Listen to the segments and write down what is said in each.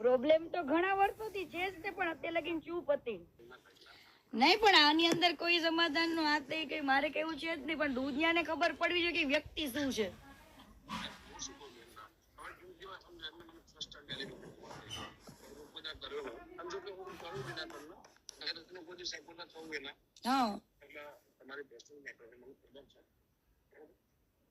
Problem તો ઘણા વર્ષોથી છે જ તે પણ અત્યારે લગીન ચૂપ હતી. નહીં પણ આની અંદર કોઈ સમાધાનનું હાથ નહીં કઈ મારે કેવું છે જ નહીં પણ દુનિયાને ખબર પડવી જોઈએ કે વ્યક્તિ શું છે. હું. તમારી personal matter છે, મને ખબર છે.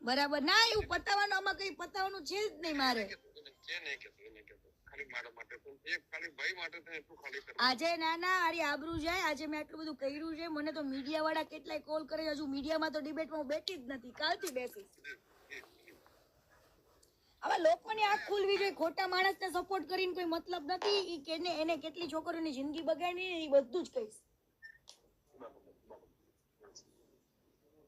બરાબર. ના એવું પતાવવાનું આમાં કઈ પતાવવાનું છે જ નહીં મારે. આજે ના નાના આરી આબરૂ જાય. આજે મેં આટલું બધું કર્યું છે. મને તો મીડિયા વાળા કેટલાય કોલ કરે. હજુ મીડિયામાં તો ડિબેટમાં હું બેઠી જ નથી. કાલથી બેસીશ. આવા લોકોની આંખ ખુલવી જોઈએ. ખોટા માણસને સપોર્ટ કરીને કોઈ મતલબ નથી. કેને એને કેટલી છોકરીઓની જિંદગી બગાડી એ બધું જ કહીશ ના, હર્ષદબેન, મને હજુ કે એમના વિચારમાં મને બહુ નહીં ખબર. હું બીજી બધી કંઈ જાણતો નહીં, મને ખબર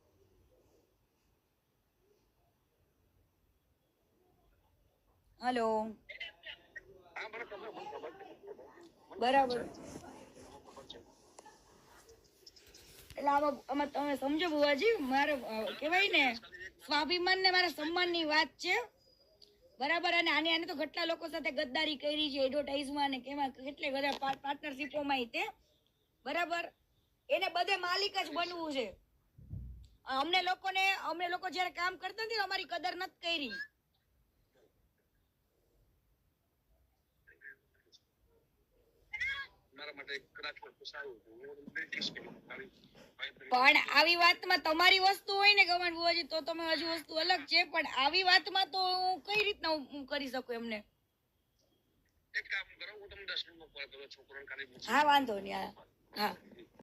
હલો. બરાબર. એટલે આમાં તમે સમજો બુવાજી મારે કહેવાય ને સ્વાભિમાન ને મારા સન્માનની વાત છે. બરાબર અને આને આને તો કેટલા લોકો સાથે ગદ્દારી કરી છે એડવર્ટાઇઝમાં ને કેમાં કેટલે બધા પાર્ટનરશિપોમાં તે. બરાબર? એને બધે માલિક જ બનવું છે. અમને લોકોને અમને લોકો જ્યારે કામ કરતા નથી અમારી કદર નથી કરી મારા માટે કદાચ વસ્તુ સારું હતું હું તમને કહીશ કે ખાલી ભાઈ તરીકે પણ આવી વાતમાં તમારી વસ્તુ હોય ને ગમન બુવાજી તો તમે હજુ વસ્તુ અલગ છે. પણ આવી વાતમાં તો હું કઈ રીતના હું- કરી શકું એમને? એક કામ કરો હું વાંધો નહીં હા.